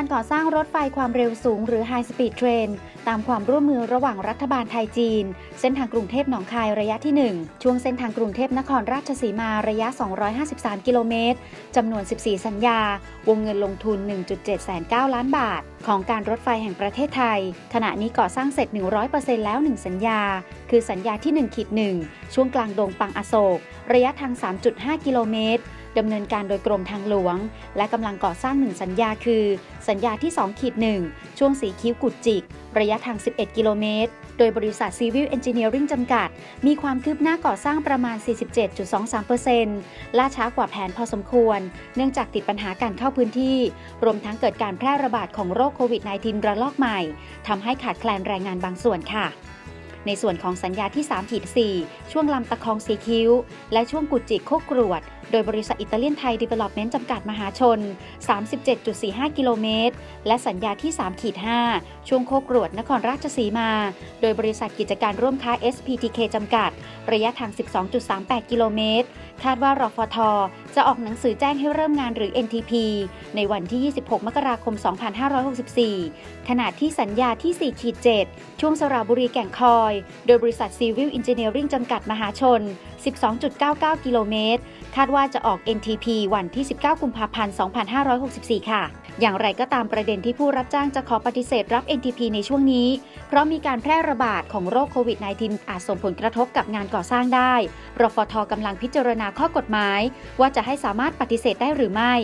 การก่อสร้างรถไฟความเร็วสูงหรือ High Speed Train ตามความร่วมมือระหว่างรัฐบาลไทยจีน เส้นทางกรุงเทพหนองคายระยะที่ 1 ช่วงเส้นทางกรุงเทพนครราชสีมาระยะ 253 กิโลเมตร จำนวน 14 สัญญา วงเงินลงทุน 1.709 ล้านบาท ของการรถไฟแห่งประเทศไทย ขณะนี้ก่อสร้างเสร็จ 100%แล้ว 1 สัญญา คือสัญญาที่1ขีด1ช่วงกลางดงปังอโศก ระยะทาง 3.5 กิโลเมตร ดำเนินการโดยกรมทางหลวง และกำลังก่อสร้าง1สัญญาคือ สัญญาที่2ขีด1ช่วงสีคิ้วกุดจิก ระยะทาง 11 กิโลเมตร โดยบริษัท Civil Engineering จำกัด มีความคืบหน้าก่อสร้างประมาณ 47.23%ล่าช้ากว่าแผนพอสมควร เนื่องจากติดปัญหาการเข้าพื้นที่ รวมทั้งเกิดการแพร่ระบาดของโรคโควิด -19 ระลอกใหม่ทำให้ขาดแคลนแรงงานบางส่วนค่ะ ในส่วนของสัญญาที่3ขีด4ช่วงลำตะคองสีคิ้ว และช่วงกุจิกโคกรวด โดยบริษัทอิตาเลียนไทยดีเวล็อปเมนต์จำกัดมหาชน 37.45 กิโลเมตร และสัญญาที่3ขีด5ช่วงโคกรวดนครราชสีมา โดยบริษัทกิจการร่วมค้า SPTK จำกัด ระยะทาง 12.38 กิโลเมตร คาดว่ารฟทจะออกหนังสือแจ้งให้เริ่มงานหรือ NTP ในวันที่ 26 มกราคม 2564 ขณะที่สัญญาที่4ขีด7ช่วงสระบุรีแก่งคอย โดยบริษัท Civil Engineering จำกัดมหาชน 12.99 กิโลเมตร คาดว่าจะออก NTP วันที่ 19 กุมภาพันธ์ 2564 ค่ะ อย่างไรก็ตามประเด็นที่ผู้รับจ้างจะขอปฏิเสธรับ NTP ในช่วงนี้ เพราะมีการแพร่ระบาดของโรคโควิด -19 อาจส่งผลกระทบกับงานก่อสร้างได้ รฟทกำลังพิจารณาข้อกฎหมาย ว่าจะให้สามารถปฏิเสธได้หรือไม่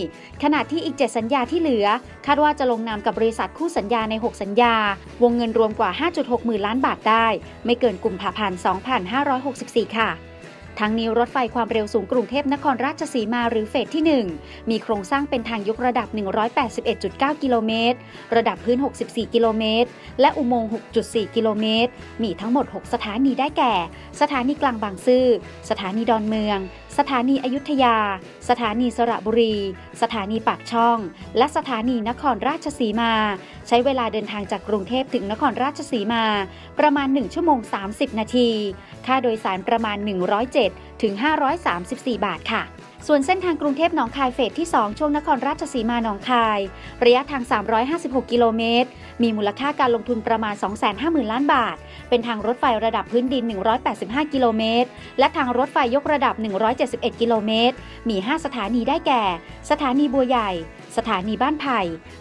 ขณะที่อีก 7 สัญญาที่เหลือ คาดว่าจะลงนามกับบริษัทคู่สัญญาใน 6 สัญญา วงเงินรวมกว่า 5.6 หมื่นล้านบาทได้ ไม่เกินกุมภาพันธ์ 2564 ค่ะ ทั้งนี้รถไฟความเร็วสูงกรุงเทพนครราชสีมาหรือเฟสที่ 1 มีโครงสร้างเป็นทางยกระดับ 181.9 กิโลเมตร ระดับพื้น 64 กิโลเมตร และอุโมงค์ 6.4 กิโลเมตร มีทั้งหมด 6 สถานีได้แก่ สถานีกลางบางซื่อ สถานีดอนเมือง สถานีอยุธยา สถานีสระบุรี สถานีปากช่อง และสถานีนครราชสีมา ใช้เวลาเดินทางจากกรุงเทพถึงนครราชสีมา ประมาณ 1 ชั่วโมง 30 นาที ค่าโดยสารประมาณ 107ถึง534 บาทค่ะ ส่วนเส้นทางกรุงเทพหนองคายเฟสที่ 2 ช่วงนครราชสีมาหนองคาย ระยะทาง 356 กิโลเมตร มีมูลค่าการลงทุนประมาณ 250,000 ล้านบาท เป็นทางรถไฟระดับพื้นดิน 185 กิโลเมตร และทางรถไฟยกระดับ 171 กิโลเมตร มี 5 สถานีได้แก่ สถานีบัวใหญ่ สถานีบ้านไผ่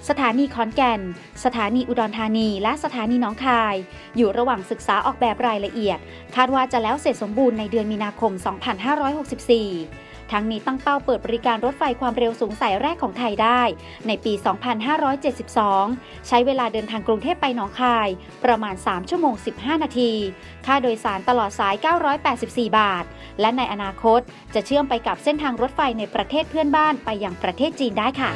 สถานีขอนแก่น สถานีอุดรธานี และสถานีหนองคาย อยู่ระหว่างศึกษาออกแบบรายละเอียด คาดว่าจะแล้วเสร็จสมบูรณ์ในเดือนมีนาคม 2564 ทั้งนี้ตั้งเป้าเปิดบริการรถไฟความเร็วสูงสายแรกของไทยได้ ในปี 2572 ใช้เวลาเดินทางกรุงเทพไปหนองคาย ประมาณ 3 ชั่วโมง 15 นาที ค่าโดยสารตลอดสาย 984 บาท และในอนาคตจะเชื่อมไปกับเส้นทางรถไฟในประเทศเพื่อนบ้านไปยังประเทศจีนได้ค่ะ